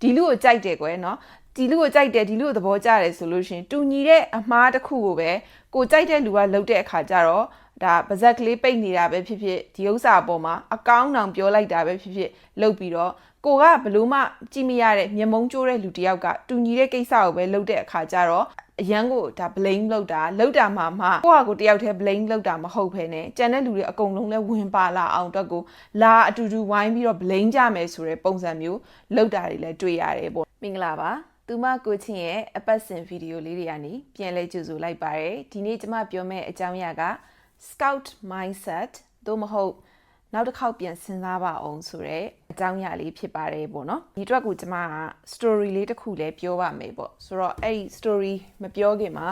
ဒီလူကိုကြိုက်တယ်ကွယ်နော်ဒီလူကိုကြိုက်တယ်ဒီလူကိုသဘောကျတယ်ဆိုလို့ရှရင်တူညီတဲ့အမှားတစ်ခုကိုပဲကိုကြိုက်တဲ့လူကလုပ်တဲ့အခါကျတော့ ဒါပါဇက်ကလေးပိတ်နေတာပဲဖြစ်ဖြစ်ဒီဥစ္စာအပေါ်မှာအကောင်းအောင်ပြောလိုက်တာပဲဖြစ်ဖြစ်လုပ်ပြီးတော့ကိုကဘလို့မှကြည့်မရတဲ့မျက်မုံးကျိုးတဲ့လူတစ်ယောက်ကတူညီတဲ့ကိစ္စကိုပဲလုပ်တဲ့အခါကျတော့အရန်ကိုဒါ blame လုပ်တာလုပ်တာမှမှကိုကကိုတယောက်တည်း blame လုပ်တာမဟုတ်ဘဲနဲ့ကြံတဲ့လူတွေအကုန်လုံးလဲဝင်ပါလာအောင်အတွက်ကိုလာအတူတူဝိုင်းပြီးတော့ blame ကြမယ်ဆိုတဲ့ပုံစံမျိုးလုပ်တာတွေလည်းတွေ့ရတယ်ပေါ့မင်္ဂလာပါသူမကိုချင်းရဲ့အပတ်စဉ်ဗီဒီယိုလေးတွေကနေပြန်လဲကြိုဆိုလိုက်ပါတယ်ဒီနေ့ကျွန်မပြောမယ့်အကြောင်းအရာက scout mindset သို့မဟုတ်နောက်တစ်ခေါက်ပြန်စဉ်းစားပါအောင်ဆိုတော့အကြောင်းအရာလေးဖြစ်ပါတယ်ပေါ့နော်ဒီအတွက်ကိုကျွန်မက story လေးတစ်ခုလည်းပြောပါမယ်ပေါ့ဆိုတော့အဲ့ဒီ story မပြောခင်မှာ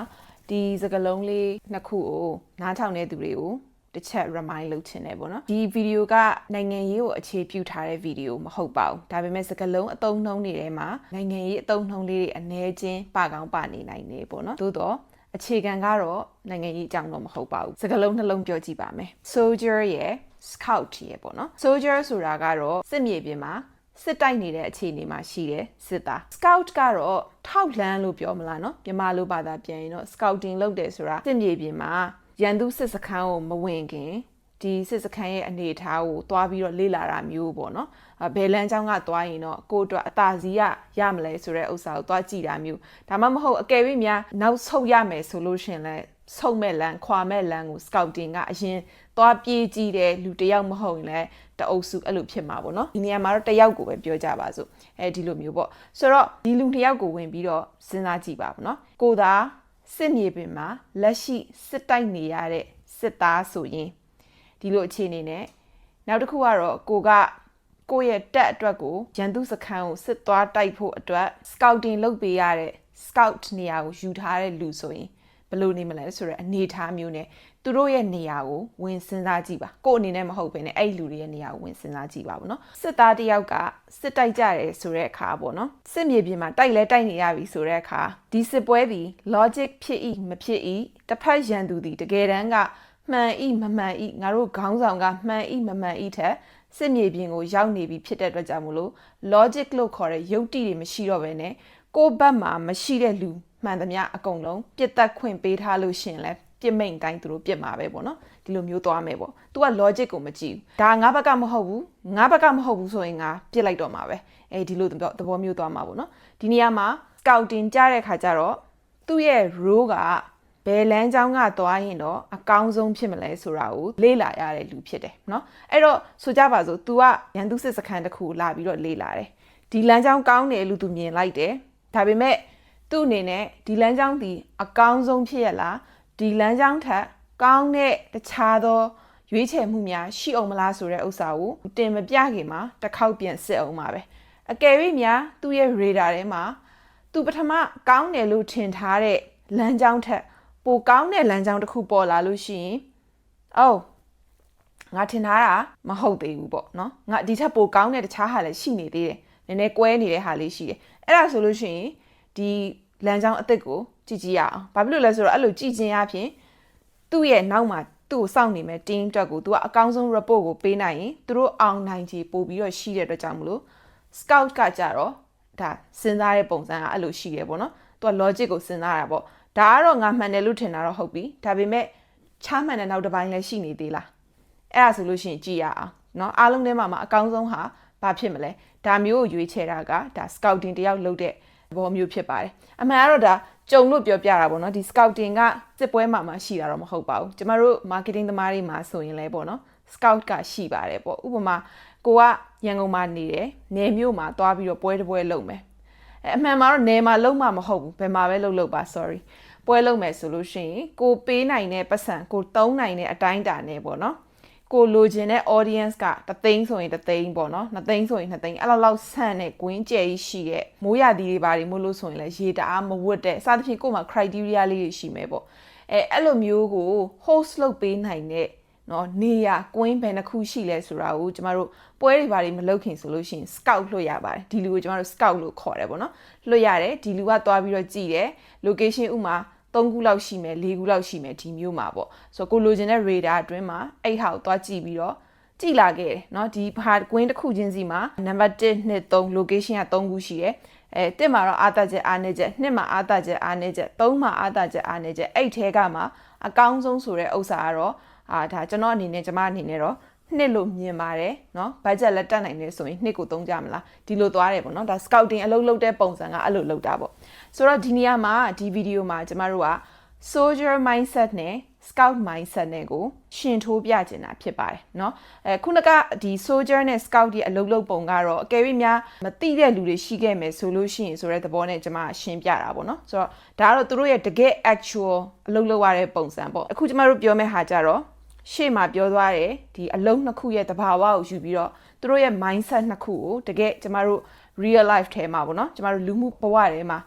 ဒီစကားလုံးလေးနှစ်ခုကိုနားထောင်တဲ့သူတွေကိုတစ်ချက် remind လုပ်ချင်တယ်ပေါ့နော်ဒီဗီဒီယိုကနိုင်ငံရေးကိုအခြေပြုထားတဲ့ဗီဒီယိုမဟုတ်ပါဘူးဒါပေမဲ့စကားလုံးအသုံးနှုန်းတွေထဲမှာနိုင်ငံရေးအသုံးနှုန်းလေးတွေအ ਨੇ ချင်းပါကောင်းပါနေနိုင်တယ်ပေါ့နော်သို့တော့ အခြေခံကတော့နိုင်ငံရေးအကြောင်းတော့မဟုတ်ပါဘူးစကားလုံးနှလုံးပြောကြည့်ပါမယ် soldier ရယ် scout ရယ်ပေါ့နော် soldier ဆိုတာကတော့စစ်မြေပြင်မှာစစ်တိုက်နေတဲ့အခြေအနေမှာရှိတယ်စစ်သား scout ကတော့ထောက်လန်းလို့ပြောမလားနော်မြန်မာလိုဘာသာပြန်ရင်တော့ scouting လုပ်တယ်ဆိုတာစစ်မြေပြင်မှာရန်သူစစ်စခန်းကိုမဝင်ခင် ဒီစစ်စခန်းရဲ့အနေအထားကိုတွားပြီးတော့လေ့လာတာမျိုးပေါ့နော်ဘယ်လမ်းကြောင်းကတွားရင်တော့ကိုအတွက်အသာစီးရရမလဲဆိုတဲ့ဥစ္စာကိုတွားကြည့်တာမျိုးဒါမှမဟုတ်အကယ်၍များနောက်ဆုတ်ရမယ်ဆိုလို့ရှင်လဲဆုတ်မဲ့လမ်းခွာမဲ့လမ်းကို scouting ကအရင်သွားပြေးကြည့်တဲ့လူတယောက်မဟုတ်ရင်လည်းတအုပ်စုအဲ့လိုဖြစ်မှာပေါ့နော်ဒီနေရာမှာတော့တယောက်ကိုပဲပြောကြပါစို့အဲဒီလိုမျိုးပေါ့ဆိုတော့ဒီလူတယောက်ကိုဝင်ပြီးတော့စဉ်းစားကြည့်ပါပေါ့နော်ကိုသာစစ်မြေပြင်မှာလက်ရှိစစ်တိုက်နေရတဲ့စစ်သားဆိုရင် ဒီလိုအခြေအနေနဲ့နောက်တစ်ခုကတော့ကိုကကိုယ့်ရဲ့တက်အတွက်ကိုရန်သူစခန်းကိုစစ်သွားတိုက်ဖို့အတွက် scouting လုပ်ပေးရတဲ့ scout နေရာကိုယူထားတဲ့လူဆိုရင်ဘယ်လိုနေမလဲဆိုတဲ့အနေအထားမျိုးနဲ့သူတို့ရဲ့နေရာကိုဝင်စဉ်းစားကြည့်ပါကို့အနေနဲ့မဟုတ်ဘဲနဲ့အဲ့ဒီလူတွေရဲ့နေရာကိုဝင်စဉ်းစားကြည့်ပါဘောနော်စစ်သားတယောက်ကစစ်တိုက်ကြတယ်ဆိုတဲ့အခါပေါ့နော်စစ်မြေပြင်မှာတိုက်လဲတိုက်နေရပြီဆိုတဲ့အခါဒီစစ်ပွဲသည် logic ဖြစ်ဤမဖြစ်ဤတစ်ဖက်ရန်သူသည်တကယ်တမ်းက မှန်ဤမမှန်ဤငါတို့ခေါင်းဆောင်ကမှန်ဤမမှန်ဤထက်စစ်မြေပြင်ကိုရောက်နေပြီဖြစ်တဲ့အတွက်ကြောင့်မလို့ logic လို့ခေါ်တဲ့ယုတ်တိတွေမရှိတော့ဘဲနဲ့ကိုယ့်ဘက်မှာမရှိတဲ့လူမှန်သမျှအကုန်လုံးပြစ်တက်ခွင့်ပေးထားလို့ရှင်လဲပြစ်မိန်တိုင်းသူတို့ပြစ်မှာပဲပေါ့နော်ဒီလိုမျိုးသွားမယ်ပေါ့ तू က logic ကိုမကြည့်ဘူးဒါငါဘက်ကမဟုတ်ဘူးငါဘက်ကမဟုတ်ဘူးဆိုရင်ငါပြစ်လိုက်တော့မှာပဲအဲဒီလိုသဘောမျိုးသွားမှာပေါ့နော်ဒီနေရာမှာ scouting ကြားတဲ့ခါကျတော့သူ့ရဲ့ role က ဘယ်လမ်းကြောင်းကသွားရင်တော့အကောင်းဆုံးဖြစ်မလဲဆိုတာကိုလေ့လာရတဲ့လူဖြစ်တယ်เนาะအဲ့တော့ဆိုကြပါစို့ तू ကရန်သူစစ်စခန်းတစ်ခုလာပြီးတော့လေ့လာတယ်ဒီလမ်းကြောင်းကောင်းတယ်လို့ तू မြင်လိုက်တယ်ဒါပေမဲ့သူ့အနေနဲ့ဒီလမ်းကြောင်းဒီအကောင်းဆုံးဖြစ်ရလားဒီလမ်းကြောင်းထက်ကောင်းတဲ့တခြားသောရွေးချယ်မှုများရှိအောင်မလားဆိုတဲ့ဥစ္စာကိုတင်မပြခင်မှာတစ်ခေါက်ပြန်စစ်အောင်ပါပဲအကယ်၍များသူ့ရဲ့ radar ထဲမှာသူပထမကောင်းတယ်လို့ထင်ထားတဲ့လမ်းကြောင်းထက် ပိုကောင်းတဲ့လမ်းကြောင်းတစ်ခုပေါ်လာလို့ရှိရင်အော်ငါထင်ထားတာမဟုတ်သေးဘူးပေါ့နော်ငါဒီထက်ပိုကောင်းတဲ့တခြားဟာလည်းရှိနေသေးတယ်နည်းနည်းကွဲနေတဲ့ဟာလေးရှိတယ်အဲ့ဒါဆိုလို့ရှိရင်ဒီလမ်းကြောင်းအစ်စ်ကိုကြည့်ကြည့်ရအောင်ဘာဖြစ်လို့လဲဆိုတော့အဲ့လိုကြည့်ခြင်းအပြင်သူ့ရဲ့နောက်မှာသူ့ကိုစောင့်နေမဲ့ team အတွက်ကိုသူကအကောင်းဆုံး report ကိုပေးနိုင်ရင်သူတို့အောင်နိုင်ခြေပို့ပြီးတော့ရှိတဲ့အတွက်ကြောင့်မလို့ scout ကကြတော့ဒါစဉ်းစားတဲ့ပုံစံကအဲ့လိုရှိတယ်ပေါ့နော်သူက logic ကိုစဉ်းစားတာပေါ့ ဒါကတော့ငါမှန်တယ်လို့ထင်တာတော့ဟုတ်ပြီဒါပေမဲ့ချားမှန်တဲ့နောက်တစ်ပိုင်းလည်းရှိနေသေးလားအဲ့ဒါဆိုလို့ရှိရင်ကြည့်ရအောင်เนาะအားလုံးထဲမှာမှာအကောင်းဆုံးဟာဘာဖြစ်မလဲဒါမျိုးကိုရွေးချယ်တာကဒါ scouting တယောက်လုပ်တဲ့ဘောမျိုးဖြစ်ပါတယ်အမှန်ကတော့ဒါကြုံလို့ပြောပြတာပေါ့နော်ဒီ scouting ကစစ်ပွဲမှာမှရှိတာတော့မဟုတ်ပါဘူးကျမတို့ marketing သမားတွေမှာဆိုရင်လည်းပေါ့နော် scout ကရှိပါတယ်ပေါ့ဥပမာကိုကရန်ကုန်မှာနေတယ်နယ်မြို့မှာသွားပြီးတော့ပွဲတစ်ပွဲလုပ်မယ်အမှန်မှာတော့နယ်မှာလုံးမှာမဟုတ်ဘူးဘယ်မှာပဲလုပ်လို့ပါ sorry ပွဲလုပ်မယ်ဆိုလို့ရှိရင်ကိုပေးနိုင်တဲ့ပတ်စံကိုသုံးနိုင်တဲ့အတိုင်းတာနဲ့ပေါ့နော်ကိုလိုချင်တဲ့ audience ကတသိန်းဆိုရင်တသိန်းပေါ့နော်နှစ်သိန်းဆိုရင်နှစ်သိန်းအဲ့လောက်လောက်ဆန့်တဲ့ကွင်းကျဲကြီးရှိတဲ့မိုးရသည်တွေဘာတွေမို့လို့ဆိုရင်လည်းရေတအားမဝတ်တဲ့စသဖြင့်ကို့မှာ criteria လေးတွေရှိမယ်ပေါ့အဲအဲ့လိုမျိုးကို host လုပ်ပေးနိုင်တဲ့နော်နေရကွင်းဘယ်နှခုရှိလဲဆိုတာကိုကျမတို့ပွဲတွေဘာတွေမလုပ်ခင်ဆိုလို့ရှိရင် scout လွှတ်ရပါတယ်ဒီလူကိုကျမတို့ scout လို့ခေါ်တယ်ပေါ့နော်လွှတ်ရတယ်ဒီလူကသွားပြီးတော့ကြည့်တယ် location ဥမာ 3ခုလောက်ရှိမယ်4ခုလောက်ရှိမယ်ဒီမျိုးမှာပေါ့ဆိုတော့ကိုလိုချင်တဲ့ radar အတွင်းမှာအဲ့ဟာကိုသွားကြည့်ပြီးတော့ ကြည်လာခဲ့တယ်เนาะဒီဘာကွင်းတစ်ခုချင်းစီမှာနံပါတ်1 2 3 location က3ခုရှိတယ်အဲတစ်မှာတော့အာသာချက်အားနေချက်နှစ်မှာအာသာချက်အားနေချက်သုံးမှာအာသာချက်အားနေချက်အဲ့ထဲကမှအကောင်းဆုံးဆိုတဲ့ဥစ္စာကတော့အာဒါကျွန်တော်အနေနဲ့ကျွန်မအနေနဲ့တော့ နှစ်လို့မြင်ပါတယ်เนาะဘတ်ဂျက်လက်တက်နိုင်နေဆိုရင်နှစ်ကိုသုံးကြမလားဒီလိုသွားတယ်ပေါ့เนาะဒါ scouting အလုပ်လုပ်တဲ့ပုံစံကအဲ့လိုလုပ်တာပေါ့ဆိုတော့ဒီနေရာမှာဒီဗီဒီယိုမှာကျမတို့က soldier mindset နဲ့ scout mindset နဲ့ကိုရှင်ထိုးပြချင်တာဖြစ်ပါတယ်เนาะအဲခုနကဒီ soldier နဲ့ scout ရဲ့အလုပ်လုပ်ပုံကတော့အကယ်၍များမသိတဲ့လူတွေရှိခဲ့မယ်ဆိုလို့ရှိရင်ဆိုတဲ့သဘောနဲ့ကျွန်မရှင်းပြတာပေါ့เนาะဆိုတော့ဒါကတော့သူတို့ရဲ့တကယ် actual အလုပ်လုပ်ရတဲ့ပုံစံပေါ့အခုကျွန်မတို့ပြောမယ့်ဟာကြတော့ ရှေ့မှာပြောသွားတယ်ဒီအလုံးနှစ်ခုရဲ့သဘာဝကိုယူပြီးတော့သူတို့ရဲ့ mindset နှစ်ခုကိုတကယ်ကျမတို့ real life ထဲမှာပေါ့နော်ကျမတို့လူမှုဘဝထဲမှာ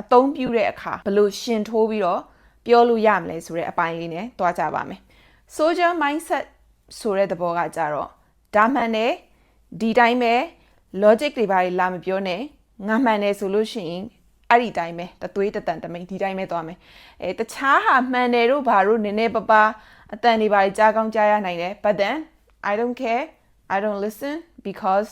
အသုံးပြုတဲ့အခါဘယ်လိုရှင်ထိုးပြီးတော့ပြောလို့ရမလဲဆိုတဲ့အပိုင်းလေးနဲ့တွားကြပါမယ် social mindset ဆိုတဲ့သဘောကကြတော့ဒါမှန်တယ်ဒီတိုင်းပဲ logic တွေဘာတွေလာမပြောနဲ့ငါမှန်တယ်ဆိုလို့ရှိရင်အဲ့ဒီတိုင်းပဲတသွေးတတန်တမိန်ဒီတိုင်းပဲသွားမယ်အဲတခြားဟာမှန်တယ်တို့ဘာတို့နည်းနည်းပပ အတန်တွေဘာတွေကြားကောင်းကြားရနိုင်တယ် but then I don't care I don't listen because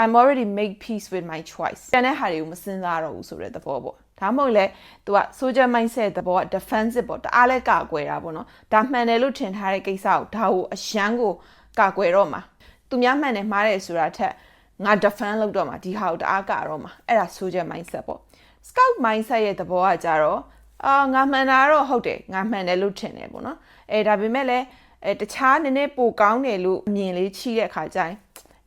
I'm already make peace with my choice တန်တဲ့ဟာတွေကိုမစင်စားတော့ဘူးဆိုတဲ့သဘောပေါ့ဒါမှမဟုတ်လေ तू က soldier mindset သဘောက defensive ပေါ့တအားလဲကာကွယ်တာပေါ့နော်ဒါမှန်တယ်လို့ထင်ထားတဲ့ကိစ္စကိုဒါကိုအရန်ကိုကာကွယ်တော့မှာသူများမှန်တယ်မှားတယ်ဆိုတာထက်ငါ defend လုပ်တော့မှာဒီဟာကိုတအားကတော့မှာအဲ့ဒါ soldier mindset ပေါ့ scout mindset ရဲ့သဘောကကြတော့ အာငါမှန်တာတော့ဟုတ်တယ်ငါမှန်တယ်လို့ထင်တယ်ပေါ့နော်အဲဒါပေမဲ့လည်းအဲတခြားနည်းနည်းပိုကောင်းတယ်လို့အမြင်လေးချိတဲ့အခါကျရင်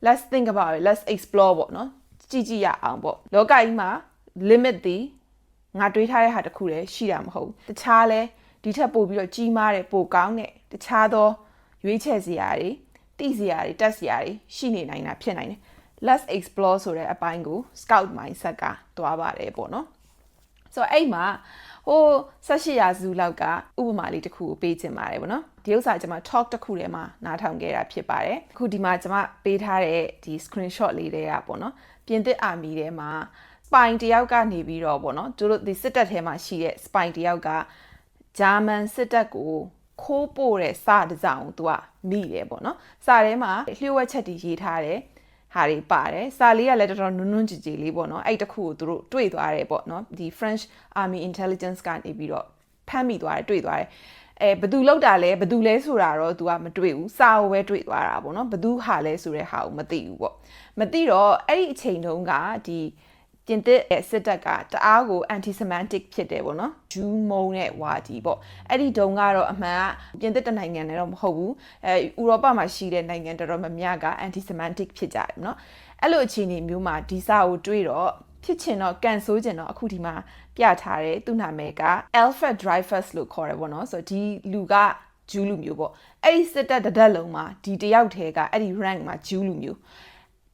let's think about it let's explore ပေါ့နော်ကြည့်ကြည့်ရအောင်ပေါ့လောကကြီးမှာ limit ဒီငါတွေးထားတဲ့ဟာတစ်ခုတည်းရှိတာမဟုတ်ဘူးတခြားလဲဒီထက်ပိုပြီးတော့ကြီးမားတယ်ပိုကောင်းတဲ့တခြားသောရွေးချယ်စရာတွေတိစရာတွေတက်စရာတွေရှိနေနိုင်တာဖြစ်နိုင်တယ် let's explore ဆိုတဲ့အပိုင်းကို scout mindset ကတွားပါတယ်ပေါ့နော်ဆိုတော့အဲ့မှာ ဟို18ရာစုလောက်ကဥပမာလေးတစ်ခုကိုပေးချင်ပါတယ်ဗောနော်ဒီဥစ္စာကျွန်မ talk တစ်ခုထဲမှာနားထောင်ခဲ့တာဖြစ်ပါတယ်အခုဒီမှာကျွန်မပေးထားတဲ့ဒီ screenshot လေးတွေကပေါ့နော်ပြင်သစ်အာမီထဲမှာ spy တယောက်ကနေပြီးတော့ပေါ့နော်သူတို့ဒီစစ်တပ်ထဲမှာရှိတဲ့ spy တယောက်ကဂျာမန်စစ်တပ်ကိုခိုးပို့တဲ့စာတစ်စောင်ကိုသူကမိတယ်ပေါ့နော်စာထဲမှာလျှို့ဝှက်ချက်တွေရေးထားတယ် ဟာတွေပါတယ်စာလေးကလည်းတော်တော်နွန်းနွန်းကြည်ကြည်လေးပေါ့နော်အဲ့တခုကိုသူတို့တွေ့သွားတယ်ပေါ့နော်ဒီ French Army Intelligence ကနေပြီးတော့ဖမ်းမိသွားတယ်တွေ့သွားတယ်အဲဘသူလောက်တာလဲဘသူလဲဆိုတာတော့ तू ကမတွေ့ဘူးစာကိုပဲတွေ့သွားတာပေါ့နော်ဘသူဟာလဲဆိုတဲ့ဟာကိုမသိဘူးပေါ့မသိတော့အဲ့ဒီအချိန်တုန်းကဒီ ပြင်သစ်ရဲ့စစ်တပ်ကတအားကို anti semitic ဖြစ်တယ်ပေါ့နော်ဂျူးမုံတဲ့ဝါဒီပေါ့အဲ့ဒီတုန်းကတော့အမှန်ကပြင်သစ်တနိုင်ငံနဲ့တော့မဟုတ်ဘူးအဲဥရောပမှာရှိတဲ့နိုင်ငံတော်တော်များများက anti semitic ဖြစ်ကြတယ်နော်အဲ့လိုအခြေအနေမျိုးမှာဒီစာကိုတွေးတော့ဖြစ်ချင်တော့ကန်ဆိုးချင်တော့အခုဒီမှာပြထားတယ်သူ့နာမည်က Alfred Dreyfus လို့ခေါ်တယ်ပေါ့နော်ဆိုတော့ဒီလူကဂျူးလူမျိုးပေါ့အဲ့ဒီစစ်တပ်တဒက်လုံးမှာဒီတယောက်တည်းကအဲ့ဒီ rank မှာဂျူးလူမျိုး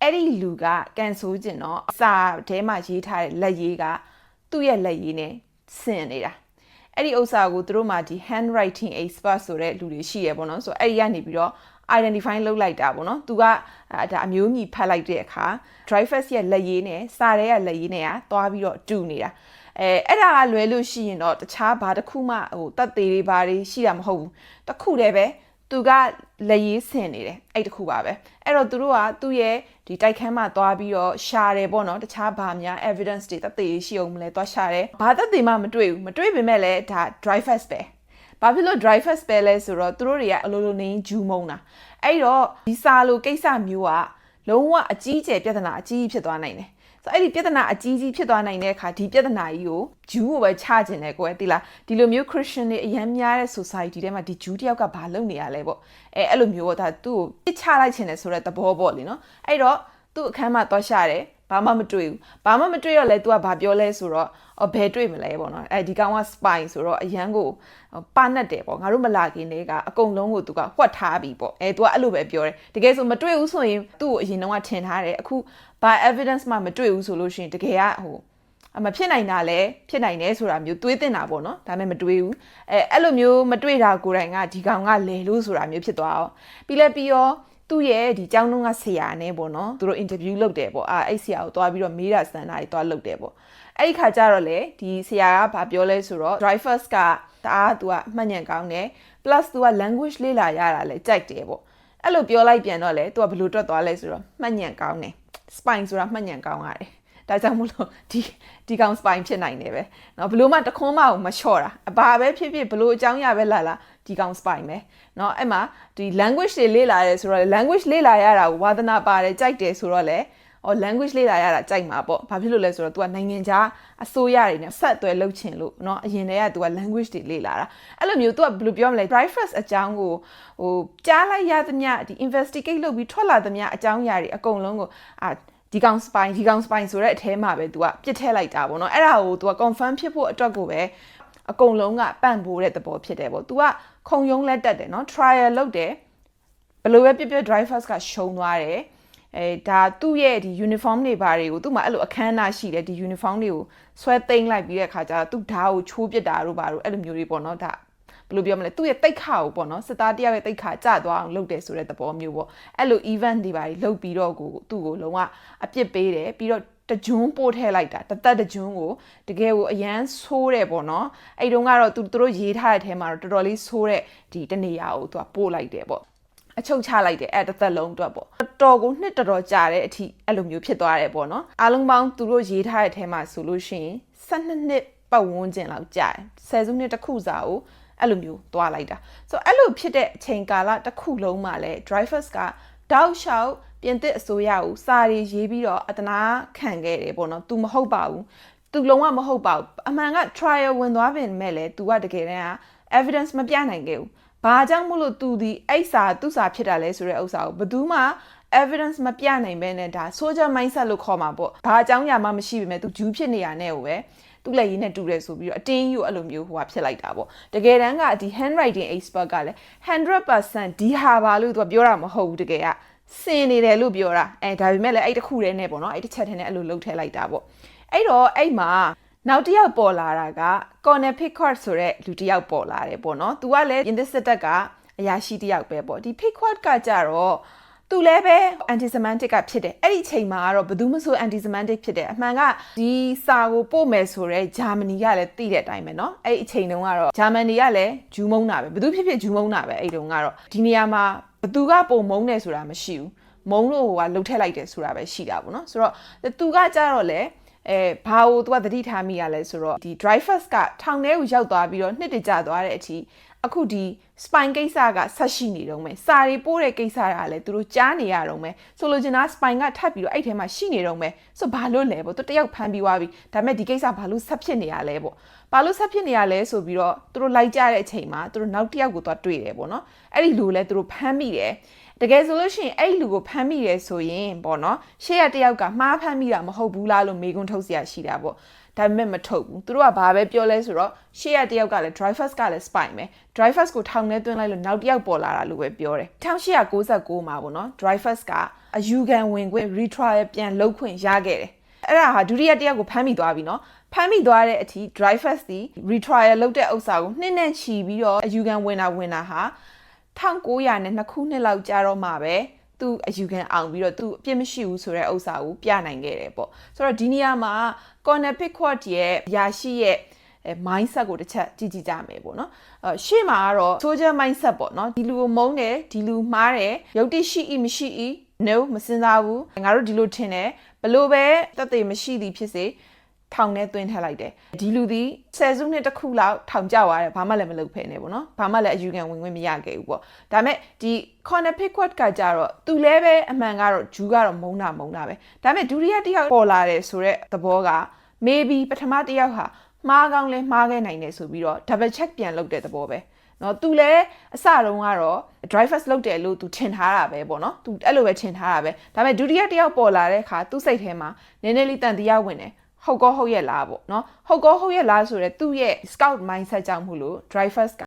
အဲ့ဒီလူကကန်ဆိုးကျင်တော့စာထဲမှာရေးထားတဲ့လက်ရေးကသူ့ရဲ့လက်ရေးနဲ့ဆင်နေတာအဲ့ဒီဥစ္စာကိုသူတို့မှဒီ handwriting expert ဆိုတဲ့လူတွေရှိရပေါ့နော်ဆိုတော့အဲ့ဒီကနေပြီးတော့ identify လုပ်လိုက်တာပေါ့နော်သူကဒါအမျိုးမြည်ဖတ်လိုက်တဲ့အခါ drivers ရဲ့လက်ရေးနဲ့စာရဲရဲ့လက်ရေးနဲ့ကသွားပြီးတော့တူနေတာအဲအဲ့ဒါကလွယ်လို့ရှိရင်တော့တခြားဘာတစ်ခုမှဟိုတက်သေးတွေဘာတွေရှိတာမဟုတ်ဘူးတခုတည်းပဲ သူကလက်ရေးဆင်နေတယ်အဲ့တခုပါပဲအဲ့တော့သူတို့ကသူ့ရဲ့ဒီတိုက်ခန်းမှာသွားပြီးတော့ရှာတယ်ပေါ့နော်တခြားဘာများ evidence တွေသက်သေရှိအောင်မလဲသွားရှာတယ်ဘာသက်သေမှမတွေ့ဘူးမတွေ့ပေမဲ့လည်းဒါ drivers ပဲဘာဖြစ်လို့ drivers ပဲလဲဆိုတော့သူတို့တွေကအလိုလိုနေဂျူးမုံတာအဲ့တော့ဒီစာလိုကိစ္စမျိုးကလုံးဝအကြီးကျယ်ပြဿနာအကြီးကြီးဖြစ်သွားနိုင်တယ် ဆိုအဲ့ဒီပြဿနာအကြီးကြီးဖြစ်သွားနိုင်တဲ့အခါဒီပြဿနာကြီးကိုဂျူးကိုပဲချကျင်တယ်ကိုယ်တိလားဒီလိုမျိုး Christian တွေအများများတဲ့ society ထဲမှာဒီဂျူးတယောက်ကဘာလုပ်နေရလဲပေါ့အဲအဲ့လိုမျိုးပေါ့ဒါသူ့ကိုပြစ်ချလိုက်ချင်တယ်ဆိုတဲ့သဘောပေါ့လေနော်အဲ့တော့သူ့အခန်းမှာသွားရှာတယ် ဘာမှမတွေ့ဘူးဘာမှမတွေ့တော့လဲ तू ကဘာပြောလဲဆိုတော့ဘယ်တွေ့မလဲပေါ့နော်အဲဒီကောင်က spy ဆိုတော့အရန်ကိုပါနတ်တယ်ပေါ့ငါတို့မလာခင်တည်းကအကုန်လုံးကို तू ကဝှက်ထားပြီပေါ့အဲ तू ကအဲ့လိုပဲပြောတယ်တကယ်ဆိုမတွေ့ဘူးဆိုရင်သူ့ကိုအရင်တော့ထင်ထားတယ်အခုဘာ evidence မှမတွေ့ဘူးဆိုလို့ရှိရင်တကယ်ကဟိုအမဖြစ်နိုင်တာလဲဖြစ်နိုင်တယ်ဆိုတာမျိုးတွေးတင်တာပေါ့နော်ဒါပေမဲ့မတွေးဘူးအဲအဲ့လိုမျိုးမတွေးတာကိုယ်တိုင်ကဒီကောင်ကလဲလို့ဆိုတာမျိုးဖြစ်သွားအောင်ပြီးလဲပြီးရော သူ့ရဲ့ဒီကျောင်းတုံးကဆရာနဲ့ပေါ့နော်သူတို့ interview လုပ်တယ်ပေါ့အာအဲ့ဆရာကိုတွားပြီးတော့မေးတာစံတာတွေတွားလုပ်တယ်ပေါ့အဲ့ဒီခါကျတော့လေဒီဆရာကဘာပြောလဲဆိုတော့ drivers ကတအားသူကမှတ်ညံကောင်းတယ် plus သူက language လေ့လာရတာလဲကြိုက်တယ်ပေါ့ အဲ့လိုပြောလိုက်ပြန်တော့လေ तू ကဘယ်လိုတွက်သွားလဲဆိုတော့မှတ်ညံကောင်းတယ် spine ဆိုတာမှတ်ညံကောင်းရတယ်ဒါကြောင့်မို့လို့ဒီဒီကောင် spine ဖြစ်နိုင်တယ်ပဲเนาะဘလို့မှတခွန်းမအောင်မလျှော့တာအဘာပဲဖြစ်ဖြစ်ဘလို့အကြောင်းအရာပဲလာလာ ဒီကောင် spine ပဲเนาะအဲ့မှာဒီ language တွေလေ့လာရဲဆိုတော့ language လေ့လာရတာကိုဝါသနာပါတယ်ကြိုက်တယ်ဆိုတော့လေအော် language လေ့လာရတာကြိုက်မှာပေါ့ဘာဖြစ်လို့လဲဆိုတော့ तू ကနိုင်ငံခြားအစိုးရတွေနဲ့ဆက်သွယ်လုပ်ချင်လို့เนาะအရင်တည်းက तू က language တွေလေ့လာတာအဲ့လိုမျိုး तू ကဘယ်လိုပြောမလဲ drivers အကြောင်းကိုဟိုကြားလိုက်ရသမျှဒီ investigate လုပ်ပြီးထွက်လာသမျှအကြောင်းအရာတွေအကုန်လုံးကိုအာဒီကောင် spine ဒီကောင် spine ဆိုတဲ့အထဲမှာပဲ तू ကပြစ်ထည့်လိုက်တာပေါ့နော်အဲ့ဒါကို तू က confirm ဖြစ်ဖို့အတွက်ကိုပဲ အကုန်လုံးကပန့်ဖို့တဲ့သဘောဖြစ်တယ်ပေါ့ तू ကခုံရုံးလက်တက်တယ်နော် trial လုပ်တယ်ဘယ်လိုပဲပြပြ drivers ကရှုံသွားတယ်အဲဒါသူ့ရဲ့ဒီ uniform တွေဘာတွေကိုသူ့မှာအဲ့လိုအခမ်းအနားရှိတယ်ဒီ uniform တွေကိုဆွဲသိမ်းလိုက်ပြီးတဲ့အခါကျတော့သူ့ဓာတ်ကိုချိုးပစ်တာတို့ဘာတို့အဲ့လိုမျိုးတွေပေါ့နော်ဒါဘယ်လိုပြောမလဲသူ့ရဲ့တိတ်ခါကိုပေါ့နော်စစ်သားတယောက်ရဲ့တိတ်ခါကျသွားအောင်လုပ်တယ်ဆိုတဲ့သဘောမျိုးပေါ့အဲ့လို event တွေပါလုပ်ပြီးတော့ကိုသူ့ကိုလုံးဝအပြစ်ပေးတယ်ပြီးတော့ တကြွန်းပို့ထည့်လိုက်တာတသက်တကြွန်းကိုတကယ်ကိုအရန်ဆိုးတယ်ပေါ့နော်အဲ့တုန်းကတော့သူတို့ရေးထားတဲ့အထဲမှာတော့တော်တော်လေးဆိုးတဲ့ဒီတနေရာကိုသူကပို့လိုက်တယ်ပေါ့အချုပ်ချလိုက်တယ်အဲ့တစ်သက်လုံးအတွက်ပေါ့တော်ကိုနှစ်တော်တော်ကြာတဲ့အထိအဲ့လိုမျိုးဖြစ်သွားတယ်ပေါ့နော်အားလုံးပေါင်းသူတို့ရေးထားတဲ့အထဲမှာဆိုလို့ရှိရင်12နှစ်ပတ်ဝန်းကျင်လောက်ကြာတယ်ဆယ်စုနှစ်တစ်ခုစာကိုအဲ့လိုမျိုးသွားလိုက်တာဆိုအဲ့လိုဖြစ်တဲ့အချိန်ကာလတစ်ခုလုံးမှာလဲ drivers ကတောက်လျှောက် ပြင်သစ်အစိုးရကိုစာရီရေးပြီးတော့အတနာခံခဲ့တယ်ပေါ့နော်။ तू မဟုတ်ပါဘူး။ तू လုံးဝမဟုတ်ပါဘူး။အမှန်က trial ဝင်သွားပင်မဲ့လေ तू ကတကယ်တမ်းက evidence မပြနိုင်ခဲ့ဘူး။ဘာကြောင့်မို့လို့ तू ဒီအဲ့စာသူ့စာဖြစ်တာလဲဆိုတဲ့ဥစ္စာကိုဘယ်သူမှ evidence မပြနိုင်ဘဲနဲ့ဒါ soldier mindset လို့ခေါ်မှာပေါ့။ဘာအကြောင်းအရာမှမရှိပေမဲ့ तू ဂျူးဖြစ်နေရတဲ့ကိုပဲသူ့လက်ရည်နဲ့တူတယ်ဆိုပြီးတော့အတင်းကြီးကိုအဲ့လိုမျိုးဟိုဟာဖြစ်လိုက်တာပေါ့တကယ်တမ်းကဒီ handwriting expert ကလည်း100%ဒီဟာပါလို့သူကပြောတာမဟုတ်ဘူးတကယ်က စင်နေတယ်လို့ပြောတာအဲဒါပေမဲ့လည်းအဲ့တစ်ခုတည်းနဲ့ပေါ့နော်အဲ့တစ်ချက်တည်းနဲ့အဲ့လိုလှုပ်ထည့်လိုက်တာပေါ့အဲ့တော့အဲ့မှာနောက်တစ်ယောက်ပေါ်လာတာက Corner Pickard ဆိုတဲ့လူတစ်ယောက်ပေါ်လာတယ်ပေါ့နော်။ तू ကလည်းပြင်သစ်စစ်တပ်ကအရာရှိတစ်ယောက်ပဲပေါ့။ဒီ Pickard ကကြတော့သူလည်းပဲ anti semantic ကဖြစ်တယ်အဲ့ဒီချိန်မှာကတော့ဘယ်သူမှဆို anti semantic ဖြစ်တယ်အမှန်ကဒီစာကိုပို့မယ်ဆိုတော့ဂျာမနီကလည်းသိတဲ့အတိုင်းပဲเนาะအဲ့ဒီအချိန်တုန်းကတော့ဂျာမနီကလည်းဂျူးမုန်းတာပဲဘယ်သူဖြစ်ဖြစ်ဂျူးမုန်းတာပဲအဲ့တုန်းကတော့ဒီနေရာမှာ ဘသူကပုံမုန်းတယ်ဆိုတာမရှိဘူးမုန်းလို့ဟိုကလှုပ်ထက်လိုက်တယ်ဆိုတာပဲရှိတာပေါ့နော်ဆိုတော့သူကကြတော့လေအဲဘာကိုသူကသတိထားမိရလဲဆိုတော့ဒီ drivers ကထောင်ထဲကိုရောက်သွားပြီးတော့နှစ်တကြသွားတဲ့အထိ အခုဒီ spine ကိစ္စကဆက်ရှိနေတော့မယ်စာတွေပို့တဲ့ကိစ္စတာလည်းသူတို့ကြားနေရတော့မယ်ဆိုလိုချင်တာ spine ကထပ်ပြီးတော့အဲ့ထဲမှာရှိနေတော့မယ်ဆိုဘာလို့လဲပေါ့သူတယောက်ဖမ်းပြီးွားပြီဒါပေမဲ့ဒီကိစ္စဘာလို့ဆက်ဖြစ်နေရလဲပေါ့ဘာလို့ဆက်ဖြစ်နေရလဲဆိုပြီးတော့သူတို့လိုက်ကြတဲ့အချိန်မှာသူတို့နောက်တယောက်ကိုသွားတွေ့တယ်ပေါ့နော်အဲ့ဒီလူလည်းသူတို့ဖမ်းမိတယ်တကယ်ဆိုလို့ရှိရင်အဲ့လူကိုဖမ်းမိတယ်ဆိုရင်ပေါ့နော်ရှေ့ရတယောက်ကမှားဖမ်းမိတာမဟုတ်ဘူးလားလို့မေးခွန်းထုတ်စရာရှိတာပေါ့ ဒါပေမဲ့မထုတ်ဘူးသူတို့ကဘာပဲပြောလဲဆိုတော့ရှေ့ရတယောက်ကလည်း drivers ကလည်း spy မယ် drivers ကိုထောင်ထဲသွင်းလိုက်လို့နောက်တစ်ယောက်ပေါ်လာတာလို့ပဲပြောတယ်1896မှာပေါ့နော် drivers ကအယူခံဝင်ခွင့် retrial ပြန်လုပ်ခွင့်ရခဲ့တယ်အဲ့ဒါဟာဒုတိယတယောက်ကိုဖမ်းမိသွားပြီနော်ဖမ်းမိသွားတဲ့အထိ drivers ဒီ retrial လုပ်တဲ့ဥစ္စာကိုနှစ်နဲ့ချီပြီးတော့အယူခံဝင်တာဝင်တာဟာ1900နဲ့နှစ်ခုနှစ်လောက်ကြာတော့မှပဲ သူအယူခံအောင်ပြီးတော့သူအပြစ်မရှိဘူးဆိုတဲ့ဥစ္စာကိုပြနိုင်ခဲ့တယ်ပေါ့ဆိုတော့ဒီနေရာမှာ Corner Pickford ရဲ့ယာရှိရဲ့အဲ mindset ကိုတစ်ချက်ကြည့်ကြည့်ကြမယ်ပေါ့နော်အဲရှေ့မှာကတော့ soldier mindset ပေါ့နော်ဒီလူကိုမုန်းတယ်ဒီလူမှားတယ်ရုပ်တိရှိ၏မရှိ၏ no မစင်စားဘူးငါတို့ဒီလိုထင်တယ်ဘလို့ပဲတက်သေးမရှိသည်ဖြစ်စေ ထောင်ထဲသွင်းထည့်လိုက်တယ်ဒီလူသည်ဆယ်စုနှစ်တစ်ခုလောက်ထောင်ကျသွားတယ်ဘာမှလည်းမလုပ်ဖဲနေပေါ့နော်ဘာမှလည်းအယူခံဝင်ခွင့်မရခဲ့ဘူးပေါ့ဒါပေမဲ့ဒီ corner pickford ကကြတော့သူလည်းပဲအမှန်ကတော့ဂျူးကတော့မုန်းတာမုန်းတာပဲဒါပေမဲ့ဒုတိယတစ်ယောက်ပေါ်လာတယ်ဆိုတော့သဘောက maybe ပထမတစ်ယောက်ဟာမှားကောင်းလဲမှားခဲ့နိုင်တယ်ဆိုပြီးတော့ double check ပြန်လုပ်တဲ့သဘောပဲနော်သူလည်းအစတုန်းကတော့ drivers လုပ်တယ်လို့သူထင်ထားတာပဲပေါ့နော်သူအဲ့လိုပဲထင်ထားတာပဲဒါပေမဲ့ဒုတိယတစ်ယောက်ပေါ်လာတဲ့အခါသူ့စိတ်ထဲမှာနည်းနည်းလေးတန်တရားဝင်တယ် ဟုတ်ကောဟုတ်ရဲ့လားပေါ့နော်ဟုတ်ကောဟုတ်ရဲ့လားဆိုတော့သူ့ရဲ့ scout mindset ကြောင့်မို့လို့ drivers က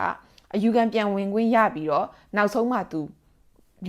အယူခံပြန်ဝင်ခွင့်ရပြီးတော့နောက်ဆုံးမှသူ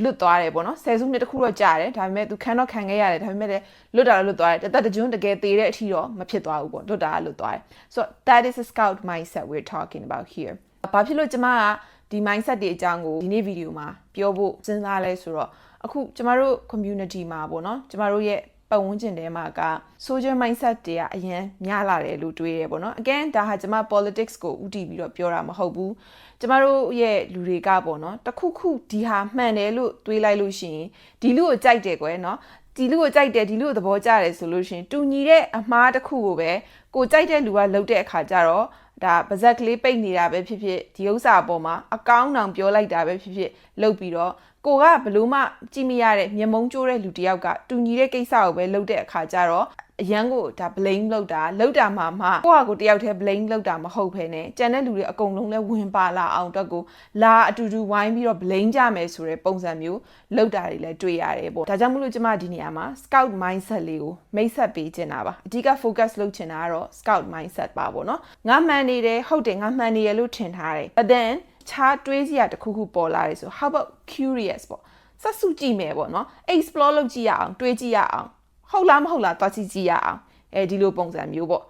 လွတ်သွားတယ်ပေါ့နော်ဆယ်စုနှစ်တခုတော့ကြာတယ်ဒါပေမဲ့သူခံတော့ခံခဲ့ရတယ်ဒါပေမဲ့လည်းလွတ်တာလွတ်သွားတယ်တသက်တကျွန်းတကယ်သေးတဲ့အထိတော့မဖြစ်သွားဘူးပေါ့လွတ်တာလွတ်သွားတယ် so that is a scout mindset we're talking about here ဘာဖြစ်လို့ကျမကဒီ mindset တွေအကြောင်းကိုဒီနေ့ဗီဒီယိုမှာပြောဖို့စဉ်းစားလဲဆိုတော့အခုကျမတို့ community မှာပေါ့နော်ကျမတို့ရဲ့ ပပတ်ဝန်းကျင်ထဲမှာက social mindset တွေကအရင်များလာတယ်လို့တွေးရပေါ့နော် again ဒါဟာကျွန်မ politics ကိုဥတည်ပြီးတော့ပြောတာမဟုတ်ဘူးကျမတို့ရဲ့လူတွေကပေါ့နော်တခုခုဒီဟာမှန်တယ်လို့တွေးလိုက်လို့ရှိရင်ဒီလူကိုကြိုက်တယ်ကွယ်နော်ဒီလူကိုကြိုက်တယ်ဒီလူကိုသဘောကျတယ်ဆိုလို့ရှိရင်တူညီတဲ့အမှားတစ်ခုကိုပဲကိုကြိုက်တဲ့လူကလုပ်တဲ့အခါကျတော့ဒါပါဇက်ကလေးပိတ်နေတာပဲဖြစ်ဖြစ်ဒီဥစ္စာအပေါ်မှာအကောင်းအောင်ပြောလိုက်တာပဲဖြစ်ဖြစ်လုပ်ပြီးတော့ ကိုကဘလို့မှကြည့်မရတဲ့မျက်မုံးကျိုးတဲ့လူတစ်ယောက်ကတူညီတဲ့ကိစ္စကိုပဲလုပ်တဲ့အခါကျတော့အရန်ကိုဒါ blame လုပ်တာလုပ်တာမှမှကိုကကိုတယောက်တည်း blame လုပ်တာမဟုတ်ဘဲနဲ့ကြံတဲ့လူတွေအကုန်လုံးလဲဝင်ပါလာအောင်အတွက်ကိုလာအတူတူဝိုင်းပြီးတော့ blame ကြမယ်ဆိုတဲ့ပုံစံမျိုးလုပ်တာတွေလည်းတွေ့ရတယ်ပေါ့ဒါကြောင့်မလို့ကျမဒီနေရာမှာ scout mindset လေးကိုမိတ်ဆက်ပေးချင်တာပါအဓိက focus လုပ်ချင်တာကတော့ scout mindset ပါပေါ့နော်ငါမှန်နေတယ်ဟုတ်တယ်ငါမှန်နေရလို့ထင်ထားတယ် but then ခြားတွေးစရာတစ်ခုခုပေါ်လာတယ်ဆို how about curious ပေါ့စက်စုကြည့်မယ်ပေါ့နော် explore လုပ်ကြည့်ရအောင်တွေးကြည့်ရအောင်ဟုတ်လားမဟုတ်လားသွားကြည့်ကြည့်ရအောင်အဲဒီလိုပုံစံမျိုးပေါ့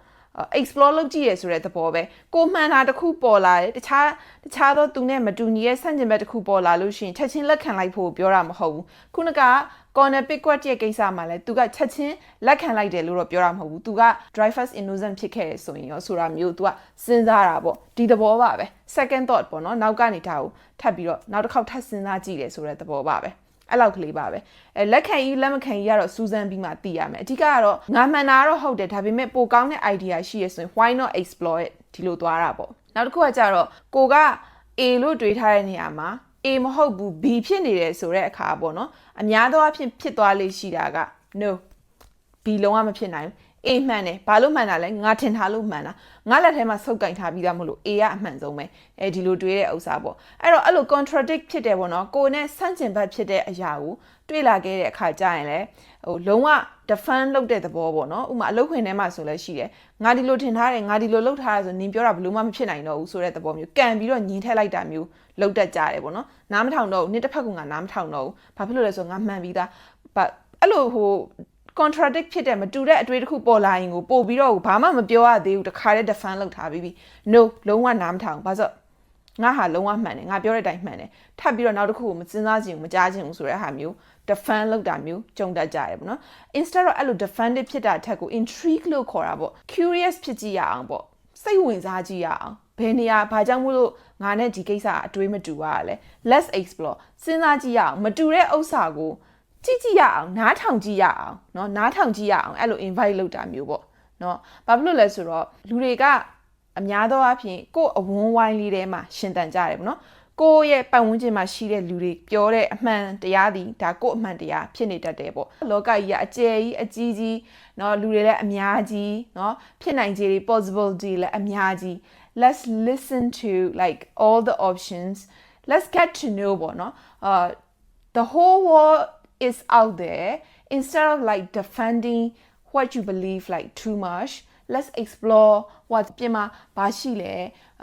explore လုပ်ကြည့်ရဆိုတဲ့သဘောပဲကိုမှန်တာတစ်ခုပေါ်လာတယ်တခြားတခြားသောသူနဲ့မတူညီရဲ့ဆန့်ကျင်ဘက်တစ်ခုပေါ်လာလို့ရှိရင်ချက်ချင်းလက်ခံလိုက်ဖို့ပြောတာမဟုတ်ဘူးခုနက corner pick quad ရဲ့ကိစ္စမှာလဲသူကချက်ချင်းလက်ခံလိုက်တယ်လို့တော့ပြောတာမဟုတ်ဘူးသူက drivers innocent ဖြစ်ခဲ့ရဆိုရင်ရောဆိုတာမျိုးသူကစဉ်းစားတာပေါ့ဒီသဘောပါပဲ second thought ပေါ့နော်နောက်ကနေဒါကိုထပ်ပြီးတော့နောက်တစ်ခေါက်ထပ်စဉ်းစားကြည့်တယ်ဆိုတဲ့သဘောပါပဲအဲ့လောက်ကလေးပါပဲအဲလက်ခံကြီးလက်မခံကြီးကတော့စူးစမ်းပြီးမှသိရမယ်အဓိကကတော့ငါမှန်တာကတော့ဟုတ်တယ်ဒါပေမဲ့ပိုကောင်းတဲ့ idea ရှိရဆိုရင် why not explore it ဒီလိုသွားတာပေါ့နောက်တစ်ခုကကြတော့ကိုက A လို့တွေးထားတဲ့နေရာမှာ A မဟုတ်ဘူး B ဖြစ်နေတယ်ဆိုတဲ့အခါပေါ့နော်အများသောအားဖြင့်ဖြစ်သွားလေးရှိတာက no B လုံးဝမဖြစ်နိုင်ဘူး A မှန်တယ်ဘာလို့မှန်တာလဲငါထင်ထားလို့မှန်တာငါလက်ထဲမှာစုပ်ကင်ထားပြီးသားမလို့ A ကအမှန်ဆုံးပဲအဲဒီလိုတွေးတဲ့ဥစ္စာပေါ့အဲ့တော့အဲ့လို contradict ဖြစ်တယ်ပေါ့နော်ကိုယ်နဲ့ဆန့်ကျင်ဘက်ဖြစ်တဲ့အရာကိုတွေးလာခဲ့တဲ့အခါကျရင်လည်းဟိုလုံးဝ defend လုပ်တဲ့သဘောပေါ့နော်ဥမာအလုပ်ခွင်ထဲမှာဆိုလည်းရှိတယ်ငါဒီလိုထင်ထားတယ်ငါဒီလိုလုပ်ထားတယ်ဆိုနင်ပြောတာဘလို့မှမဖြစ်နိုင်တော့ဘူးဆိုတဲ့သဘောမျိုးကန်ပြီးတော့ညင်ထက်လိုက်တာမျိုးလုပ်တတ်ကြတယ်ပေါ့နော်နားမထောင်တော့ဘူးနှစ်တစ်ဖက်ကငါနားမထောင်တော့ဘူးဘာဖြစ်လို့လဲဆိုတော့ငါမှန်ပြီးသားအဲ့လိုဟို contradict ဖြစ်တဲ့မတူတဲ့အတွေ့အတစ်ခုပေါ်လာရင်ကိုပို့ပြီးတော့ဘာမှမပြောရသေးဘူးတခါတည်း defend လုပ်ထားပြီးပြီ no လုံးဝနားမထောင်ဘာလို့ငါဟာလုံးဝမှန်တယ်ငါပြောတဲ့အတိုင်းမှန်တယ်ထပ်ပြီးတော့နောက်တစ်ခုကိုမစဉ်းစားချင်ဘူးမကြားချင်ဘူးဆိုတဲ့ဟာမျိုး defend လုပ်တာမျိုးကြုံတတ်ကြတယ်ပေါ့နော် instead of အဲ့လို defended ဖြစ်တာအထက်ကို intrigue လို့ခေါ်တာပေါ့ curious ဖြစ်ကြည့်ရအောင်ပေါ့စိတ်ဝင်စားကြည့်ရအောင်ဘယ်နေရာဘာကြောင့်မို့လို့ငါနဲ့ဒီကိစ္စအတွေးမတူရလဲ let's explore စဉ်းစားကြည့်ရအောင်မတူတဲ့ဥစ္စာကို ကြည့်ကြည့်ရအောင်နားထောင်ကြည့်ရအောင်เนาะနားထောင်ကြည့်ရအောင်အဲ့လို invite လုပ်တာမျိုးပေါ့เนาะဘာဖြစ်လို့လဲဆိုတော့လူတွေကအများသောအားဖြင့်ကိုယ့်အဝန်းဝိုင်းလေးထဲမှာရှင်သန်ကြတယ်ပေါ့နော်ကိုယ့်ရဲ့ပတ်ဝန်းကျင်မှာရှိတဲ့လူတွေပြောတဲ့အမှန်တရားဒီဒါကိုယ့်အမှန်တရားဖြစ်နေတတ်တယ်ပေါ့လောကကြီးကအကျယ်ကြီးအကြီးကြီးเนาะလူတွေလည်းအများကြီးเนาะဖြစ်နိုင်ခြေတွေ possibility လည်းအများကြီး let's listen to like all the options let's get to know ပေါ့เนาะ uh the whole world is out there instead of like defending what you believe like too much let's explore what ပြင်မှာဘာရှိလဲ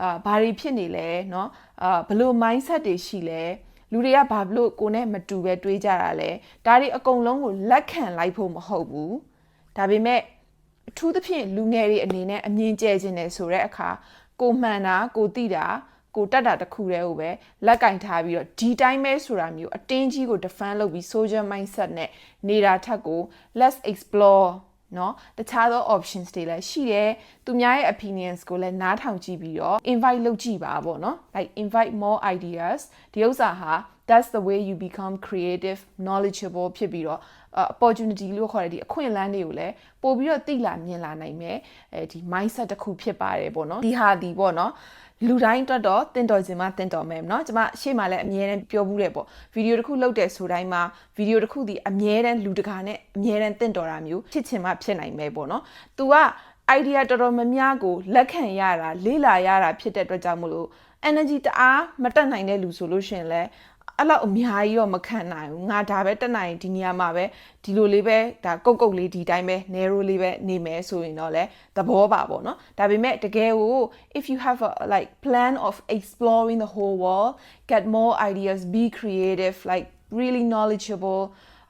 အာဘာတွေဖြစ်နေလဲเนาะအာဘလို့ mindset တွေရှိလဲလူတွေကဘာလို့ကိုနဲ့မတူပဲတွေးကြတာလဲဒါတွေအကုန်လုံးကိုလက်ခံလိုက်ဖို့မဟုတ်ဘူးဒါပေမဲ့အထူးသဖြင့်လူငယ်တွေအနေနဲ့အမြင်ကျဲခြင်းတယ်ဆိုတဲ့အခါကိုမှန်တာကိုသိတာ ကိုတက်တာတစ်ခုတည်းကိုပဲလက်ကင်ထားပြီးတော့ဒီတိုင်းပဲဆိုတာမျိုးအတင်းကြီးကို defend လုပ်ပြီး soldier mindset နဲ့နေတာထက်ကို let's explore နော်တခြားသော options တွေလည်းရှိတယ်သူများရဲ့ opinions ကိုလည်းနားထောင်ကြည့်ပြီးတော့ invite လုပ်ကြည့်ပါပေါ့နော် like invite more ideas ဒီဥစ္စာဟာ that's the way you become creative knowledgeable ဖြစ်ပြီးတော့ opportunity လို့ခေါ်တဲ့ဒီအခွင့်အလမ်းတွေကိုလည်းပို့ပြီးတော့သိလာမြင်လာနိုင်မယ်အဲဒီ mindset တစ်ခုဖြစ်ပါတယ်ပေါ့နော်ဒီဟာဒီပေါ့နော် လူတိုင်းအတွက်တော့တင်တော်ခြင်းမတင်တော်မယ်เนาะကျွန်မရှေ့မှာလည်းအမြဲတမ်းပြောဘူးတယ်ပေါ့ဗီဒီယိုတစ်ခုလုပ်တယ်ဆိုတိုင်းမှာဗီဒီယိုတစ်ခုဒီအမြဲတမ်းလူတကာနဲ့အမြဲတမ်းတင်တော်တာမျိုးဖြစ်ချင်မှဖြစ်နိုင်မယ်ပေါ့เนาะ तू က idea တော်တော်များများကိုလက်ခံရတာလေးလာရတာဖြစ်တဲ့အတွက်ကြောင့်မလို့ energy တအားမတက်နိုင်တဲ့လူဆိုလို့ရှင်လဲ အဲ့လောက်အများကြီးတော့မခံနိုင်ဘူးငါဒါပဲတက်နိုင်ဒီနေရာမှာပဲဒီလိုလေးပဲဒါကုတ်ကုတ်လေးဒီတိုင်းပဲ narrow လေးပဲနေမယ်ဆိုရင်တော့လဲသဘောပါပေါ့နော်ဒါပေမဲ့တကယ်ကို if you have a like plan of exploring the whole world get more ideas be creative like really knowledgeable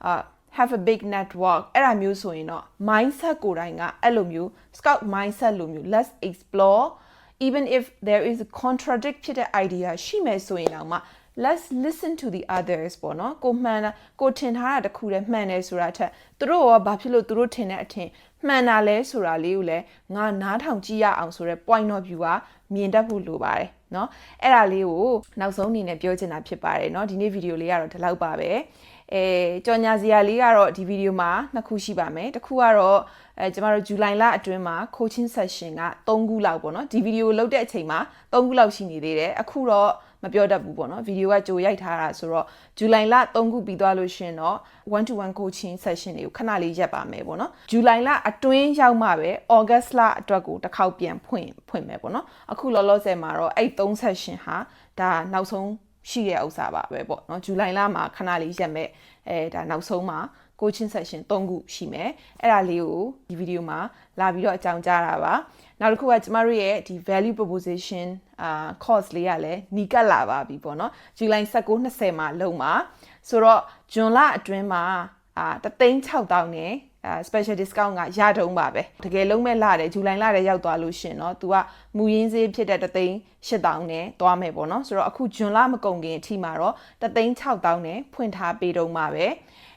uh have a big network အဲ့ဒါမျိုးဆိုရင်တော့ mindset ကိုယ်တိုင်ကအဲ့လိုမျိုး scout mindset လိုမျိုး let's explore even if there is a contradict ဖြစ်တဲ့ idea ရှိမယ်ဆိုရင်တော့မှ let's listen to the others ပေါ့နော်ကိုမှန်တာကိုထင်ထားတာတစ်ခုတည်းမှန်တယ်ဆိုတာထက်သူတို့ရောဘာဖြစ်လို့သူတို့ထင်တဲ့အထင်မှန်တာလဲဆိုတာလေးကိုလည်းငါနားထောင်ကြည့်ရအောင်ဆိုတော့ point of view ကမြင်တတ်ဖို့လိုပါတယ်เนาะအဲ့ဒါလေးကိုနောက်ဆုံးအနေနဲ့ပြောချင်တာဖြစ်ပါတယ်เนาะဒီနေ့ဗီဒီယိုလေးကတော့ဒီလောက်ပါပဲအဲကြော်ညာစရာလေးကတော့ဒီဗီဒီယိုမှာနှစ်ခုရှိပါမယ်တစ်ခုကတော့အဲကျမတို့ဇူလိုင်လအတွင်းမှာ coaching session က3ခုလောက်ပေါ့နော်ဒီဗီဒီယိုလုပ်တဲ့အချိန်မှာ3ခုလောက်ရှိနေသေးတယ်အခုတော့ မပြောတတ်ဘူးပေါ့နော်ဗီဒီယိုကကြိုရိုက်ထားတာဆိုတော့ဇူလိုင်လ3ခုပြီးသွားလို့ရှင်တော့1 to 1 coaching session တွေကိုခဏလေးရက်ပါမယ်ပေါ့နော်ဇူလိုင်လအတွင်းရောက်မှပဲ August လအတွက်ကိုတစ်ခေါက်ပြန်ဖွင့်ဖွင့်မယ်ပေါ့နော်အခုလောလောဆယ်မှာတော့အဲ့3 session ဟာဒါနောက်ဆုံး ရှိတဲ့ဥစ္စာပါပဲပေါ့နော်ဇူလိုင်လမှာခဏလေးရက်မဲ့အဲဒါနောက်ဆုံးမှာ coaching session 3ခုရှိမယ်အဲ့ဒါလေးကိုဒီဗီဒီယိုမှာလာပြီးတော့အကြောင်းကြားတာပါနောက်တစ်ခုကကျမတို့ရဲ့ဒီ value proposition အာ course လေးကလည်းနီးကပ်လာပါပြီပေါ့နော်ဇူလိုင်19 20မှာလုံမှာဆိုတော့ဂျွန်လအတွင်းမှာအာ36000နဲ့ အာ special discount ကရတုံးပါပဲတကယ်လုံးမဲ့လာတယ်ဇူလိုင်လထဲရောက်သွားလို့ရှင်เนาะ तू ကမူရင်းစေးဖြစ်တဲ့တသိန်း8000နဲ့သွားမယ်ပေါ့เนาะဆိုတော့အခုဂျွန်လမကုန်ခင်အထိမှာတော့တသိန်း6000နဲ့ဖွင့်ထားပေးတုံးပါပဲ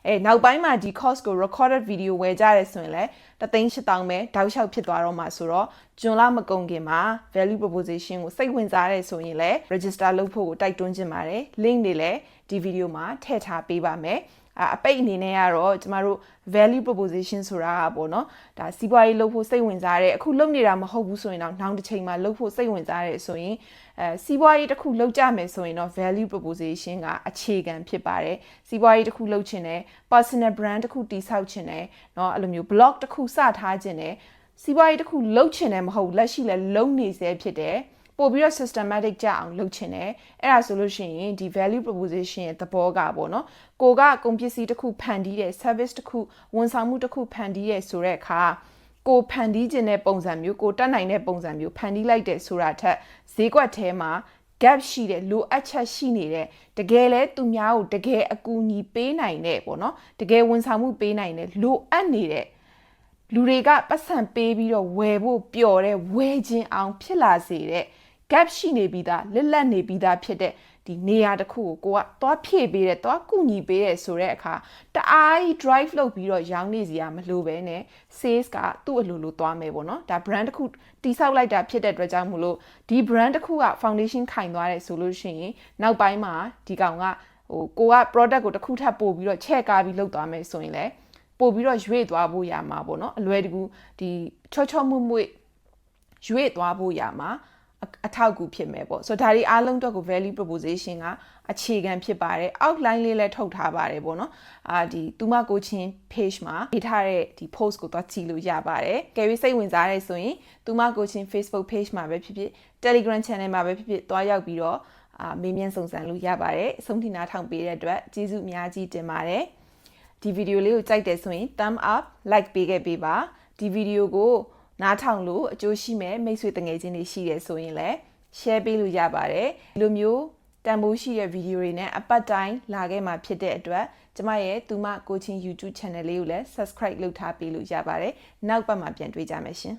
အဲနောက်ပိုင်းမှာဒီ course ကို recorded video ဝယ်ကြရဲဆိုရင်လည်းတသိန်း8000ပဲတောက်လျှောက်ဖြစ်သွားတော့မှာဆိုတော့ဂျွန်လမကုန်ခင်မှာ value proposition ကိုစိတ်ဝင်စားရဲဆိုရင်လည်း register လုပ်ဖို့ကိုတိုက်တွန်းချင်ပါတယ် link တွေလည်းဒီ video မှာထည့်ထားပေးပါမယ် အပိတ်အနေနဲ့ကတော့ကျမတို့ value proposition ဆိုတာကပေါ့နော်ဒါစီးပွားရေးလုပ်ဖို့စိတ်ဝင်စားတဲ့အခုလုပ်နေတာမဟုတ်ဘူးဆိုရင်တော့နောက်တစ်ချိန်မှာလုပ်ဖို့စိတ်ဝင်စားတဲ့ဆိုရင်အဲစီးပွားရေးတစ်ခုလုပ်ကြမယ်ဆိုရင်တော့ value proposition ကအခြေခံဖြစ်ပါတယ်စီးပွားရေးတစ်ခုလုပ်ချင်တယ် personal brand တစ်ခုတည်ဆောက်ချင်တယ်เนาะအဲ့လိုမျိုး blog တစ်ခုစထားချင်တယ်စီးပွားရေးတစ်ခုလုပ်ချင်တယ်မဟုတ်လက်ရှိလည်းလုပ်နေစေဖြစ်တယ် ပို့ပြီးတော့ systematic ကြအောင်လုပ်ချင်တယ်အဲ့ဒါဆိုလို့ရှိရင်ဒီ value proposition ရဲ့သဘောကပေါ့နော်ကိုကကုန်ပစ္စည်းတစ်ခုဖန်တီးတဲ့ service တစ်ခုဝန်ဆောင်မှုတစ်ခုဖန်တီးရဲဆိုတဲ့အခါကိုဖန်တီးခြင်းတဲ့ပုံစံမျိုးကိုတက်နိုင်တဲ့ပုံစံမျိုးဖန်တီးလိုက်တဲ့ဆိုတာထက်ဈေးကွက်ထဲမှာ gap ရှိတဲ့လိုအပ်ချက်ရှိနေတဲ့တကယ်လဲသူများကိုတကယ်အကူအညီပေးနိုင်တဲ့ပေါ့နော်တကယ်ဝန်ဆောင်မှုပေးနိုင်တဲ့လိုအပ်နေတဲ့လူတွေကပတ်စံပေးပြီးတော့ဝယ်ဖို့ပျော်တဲ့ဝယ်ခြင်းအောင်ဖြစ်လာစေတဲ့ gap ရှိနေပြီးသားလစ်လက်နေပြီးသားဖြစ်တဲ့ဒီနေရာတစ်ခုကိုကိုကသွားဖြည့်ပေးတယ်သွားကူညီပေးတယ်ဆိုတဲ့အခါတအားကြီး drive လုပ်ပြီးတော့ရောင်းနေစီရမလို့ပဲနဲ့ sales ကသူ့အလိုလိုသွားမယ်ပေါ့နော်ဒါ brand တစ်ခုတိဆောက်လိုက်တာဖြစ်တဲ့အတွက်ကြောင့်မလို့ဒီ brand တစ်ခုက foundation ခိုင်သွားတယ်ဆိုလို့ရှိရင်နောက်ပိုင်းမှာဒီကောင်ကဟိုကိုက product ကိုတစ်ခုထပ်ပို့ပြီးတော့ချဲ့ကားပြီးလုပ်သွားမယ်ဆိုရင်လည်းပို့ပြီးတော့ရွေ့သွားဖို့ရမှာပေါ့နော်အလွယ်တကူဒီချောချောမွေ့မွေ့ရွေ့သွားဖို့ရမှာ အထောက်အကူဖြစ်မယ်ပေါ့ဆိုတော့ဒါတွေအားလုံးအတွက်ကို value proposition ကအခြေခံဖြစ်ပါတယ် outline လေးလည်းထုတ်ထားပါတယ်ပေါ့နော်အာဒီသူမကိုချင်း page မှာပေးထားတဲ့ဒီ post ကိုသွားကြည့်လို့ရပါတယ်ကယ်ရီစိတ်ဝင်စားရဲဆိုရင်သူမကိုချင်း Facebook page မှာပဲဖြစ်ဖြစ် Telegram channel မှာပဲဖြစ်ဖြစ်သွားရောက်ပြီးတော့အာမေးမြန်းစုံစမ်းလို့ရပါတယ်အဆုံးထိနားထောင်ပေးတဲ့အတွက်ကျေးဇူးအများကြီးတင်ပါတယ်ဒီဗီဒီယိုလေးကိုကြိုက်တယ်ဆိုရင် thumb up like ပေးခဲ့ပေးပါဒီဗီဒီယိုကို နားထောင်လို့အကျိုးရှိမဲ့မိတ်ဆွေတငယ်ချင်းတွေရှိတယ်ဆိုရင်လည်း share ပေးလို့ရပါတယ်ဒီလိုမျိုးတန်ဖိုးရှိတဲ့ဗီဒီယိုတွေနဲ့အပတ်တိုင်းလာခဲ့မှာဖြစ်တဲ့အတွက်ကျမရဲ့သူမကိုချင်း YouTube channel လေးကိုလည်း subscribe လုပ်ထားပေးလို့ရပါတယ်နောက်ပတ်မှာပြန်တွေ့ကြမယ်ရှင်